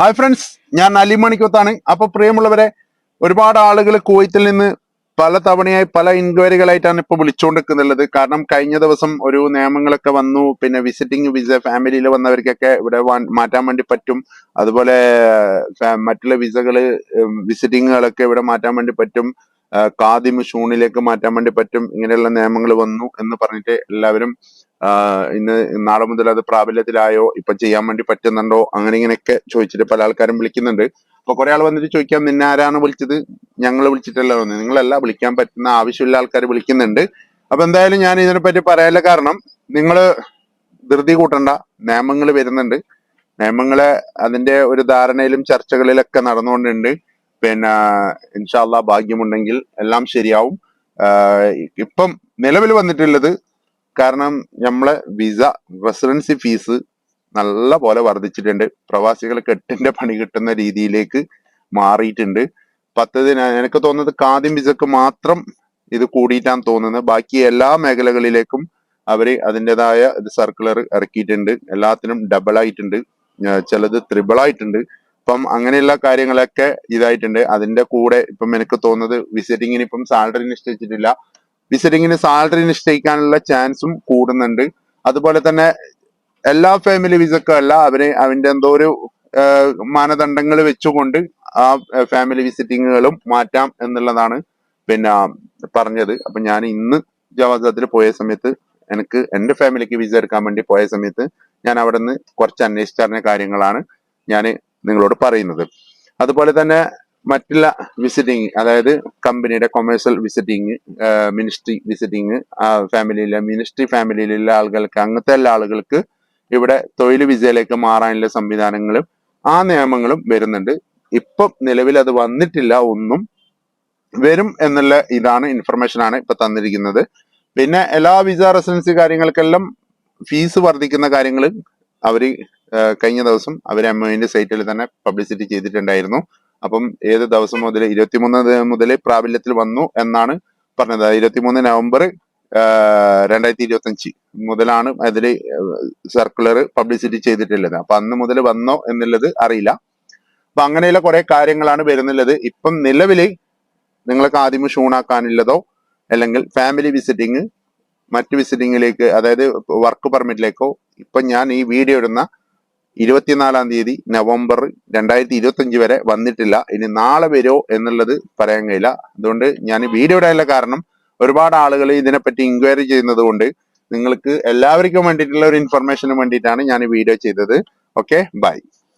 Hi friends ഞാൻ അലിമണിക്കത്താണ് അപ്പൊ പ്രിയമുള്ളവരെ ഒരുപാട് ആളുകൾ കുവൈത്തിൽ നിന്ന് പല തവണയായി പല ഇൻക്വയറികളായിട്ടാണ് ഇപ്പൊ വിളിച്ചുകൊണ്ടിരിക്കുന്നുള്ളത് കാരണം കഴിഞ്ഞ ദിവസം ഒരു നിയമങ്ങളൊക്കെ വന്നു. പിന്നെ വിസിറ്റിംഗ് വിസ ഫാമിലിയിൽ വന്നവർക്കൊക്കെ ഇവിടെ മാറ്റാൻ വേണ്ടി പറ്റും. അതുപോലെ മറ്റുള്ള വിസകൾ വിസിറ്റിങ്ങുകളൊക്കെ ഇവിടെ മാറ്റാൻ വേണ്ടി പറ്റും. ആ, കാദിം ഷൂണിലേക്ക് മാറ്റാൻ വേണ്ടി പറ്റും. ഇങ്ങനെയുള്ള നിയമങ്ങൾ വന്നു എന്ന് പറഞ്ഞിട്ട് എല്ലാവരും ഇന്ന് നാളെ മുതൽ അത് പ്രാബല്യത്തിലായോ ഇപ്പൊ ചെയ്യാൻ വേണ്ടി പറ്റുന്നുണ്ടോ അങ്ങനെ ഇങ്ങനെയൊക്കെ ചോദിച്ചിട്ട് പല ആൾക്കാരും വിളിക്കുന്നുണ്ട്. അപ്പൊ കുറെ ആൾ വന്നിട്ട് ചോദിക്കാം നിന്നെ ആരാണ് വിളിച്ചത്? ഞങ്ങൾ വിളിച്ചിട്ടല്ല വന്നത് നിങ്ങളല്ല വിളിക്കാൻ പറ്റുന്ന ആവശ്യമില്ല ആൾക്കാർ വിളിക്കുന്നുണ്ട്. അപ്പൊ എന്തായാലും ഞാൻ ഇതിനെപ്പറ്റി പറയാനുള്ള കാരണം നിങ്ങൾ ധൃതി കൂട്ടണ്ട നിയമങ്ങൾ വരുന്നുണ്ട്. നിയമങ്ങളെ അതിന്റെ ഒരു ധാരണയിലും ചർച്ചകളിലൊക്കെ നടന്നുകൊണ്ടുണ്ട്. പിന്നെ ഇൻഷാല്ല ഭാഗ്യമുണ്ടെങ്കിൽ എല്ലാം ശരിയാവും. ഇപ്പം നിലവിൽ വന്നിട്ടുള്ളത് കാരണം നമ്മളെ വിസ റെസിഡൻസി ഫീസ് നല്ല പോലെ വർദ്ധിച്ചിട്ടുണ്ട്. പ്രവാസികൾക്ക് എട്ടിന്റെ പണി കിട്ടുന്ന രീതിയിലേക്ക് മാറിയിട്ടുണ്ട്. പത്തതിന് എനിക്ക് തോന്നുന്നത് കാദ്യം വിസക്ക് മാത്രം ഇത് കൂടിയിട്ടാണ് തോന്നുന്നത്. ബാക്കി എല്ലാ മേഖലകളിലേക്കും അവർ അതിന്റെതായ സർക്കുലർ ഇറക്കിയിട്ടുണ്ട്. എല്ലാത്തിനും ഡബിൾ ആയിട്ടുണ്ട്. ചിലത് ത്രിബിൾ ആയിട്ടുണ്ട്. അപ്പം അങ്ങനെയുള്ള കാര്യങ്ങളൊക്കെ ഇതായിട്ടുണ്ട്. അതിന്റെ കൂടെ ഇപ്പം എനിക്ക് തോന്നുന്നത് വിസിറ്റിങ്ങിന് ഇപ്പം സാലറി നിശ്ചയിച്ചിട്ടില്ല. വിസിറ്റിങ്ങിന് സാലറി നിശ്ചയിക്കാനുള്ള ചാൻസും കൂടുന്നുണ്ട്. അതുപോലെ തന്നെ എല്ലാ ഫാമിലി വിസക്കും അല്ല അവർ അവന്റെ എന്തോ ഒരു മാനദണ്ഡങ്ങൾ വെച്ചുകൊണ്ട് ആ ഫാമിലി വിസിറ്റിങ്ങുകളും മാറ്റാം എന്നുള്ളതാണ് പിന്നെ പറഞ്ഞത്. അപ്പൊ ഞാൻ ഇന്ന് ജവാസത്തിൽ പോയ സമയത്ത് എനിക്ക് എന്റെ ഫാമിലിക്ക് വിസ എടുക്കാൻ വേണ്ടി പോയ സമയത്ത് ഞാൻ അവിടെ നിന്ന് കുറച്ച് അന്വേഷിച്ചറിഞ്ഞ കാര്യങ്ങളാണ് ഞാൻ നിങ്ങളോട് പറയുന്നത്. അതുപോലെ തന്നെ മറ്റുള്ള വിസിറ്റിംഗ് അതായത് കമ്പനിയുടെ കൊമേഴ്സ്യൽ വിസിറ്റിംഗ് മിനിസ്ട്രി വിസിറ്റിംഗ് ഫാമിലിയിലെ മിനിസ്ട്രി ഫാമിലിയിലുള്ള ആളുകൾക്ക് അങ്ങനത്തെ എല്ലാ ആളുകൾക്ക് ഇവിടെ തൊഴിൽ വിസയിലേക്ക് മാറാനുള്ള സംവിധാനങ്ങളും ആ നിയമങ്ങളും വരുന്നുണ്ട്. ഇപ്പം നിലവിൽ അത് വന്നിട്ടില്ല ഒന്നും വരും എന്നുള്ള ഇതാണ് ഇൻഫർമേഷൻ ആണ് ഇപ്പൊ തന്നിരിക്കുന്നത്. പിന്നെ എല്ലാ വിസ റെസിഡൻസി കാര്യങ്ങൾക്കെല്ലാം ഫീസ് വർദ്ധിക്കുന്ന കാര്യങ്ങൾ അവർ കഴിഞ്ഞ ദിവസം അവർ എം ഒന്റെ സൈറ്റിൽ തന്നെ പബ്ലിസിറ്റി ചെയ്തിട്ടുണ്ടായിരുന്നു. അപ്പം ഏത് ദിവസം മുതൽ ഇരുപത്തിമൂന്ന് മുതൽ പ്രാബല്യത്തിൽ വന്നു എന്നാണ് പറഞ്ഞത്. ഇരുപത്തിമൂന്ന് നവംബർ രണ്ടായിരത്തി ഇരുപത്തഞ്ച് മുതലാണ് അതിൽ സർക്കുലർ പബ്ലിസിറ്റി ചെയ്തിട്ടുള്ളത്. അപ്പൊ അന്ന് മുതൽ വന്നോ എന്നുള്ളത് അറിയില്ല. അപ്പൊ അങ്ങനെയുള്ള കുറെ കാര്യങ്ങളാണ് വരുന്നുള്ളത്. ഇപ്പം നിലവിൽ നിങ്ങൾക്ക് ആദ്യം ഷൂണാക്കാനുള്ളതോ അല്ലെങ്കിൽ ഫാമിലി വിസിറ്റിംഗ് മറ്റ് വിസിറ്റിംഗിലേക്ക് അതായത് വർക്ക് പെർമിറ്റിലേക്കോ ഇപ്പൊ ഞാൻ ഈ വീഡിയോ ഇടുന്ന ഇരുപത്തിനാലാം തീയതി നവംബർ രണ്ടായിരത്തി ഇരുപത്തി അഞ്ച് വരെ വന്നിട്ടില്ല. ഇനി നാളെ വരുമോ എന്നുള്ളത് പറയാൻ കഴിയില്ല. അതുകൊണ്ട് ഞാൻ വീഡിയോ ഇടാനുള്ള കാരണം ഒരുപാട് ആളുകൾ ഇതിനെപ്പറ്റി ഇൻക്വയറി ചെയ്യുന്നത് കൊണ്ട് നിങ്ങൾക്ക് എല്ലാവർക്കും വേണ്ടിയിട്ടുള്ള ഒരു ഇൻഫർമേഷന് വേണ്ടിയിട്ടാണ് ഞാൻ വീഡിയോ ചെയ്തത്. Okay bye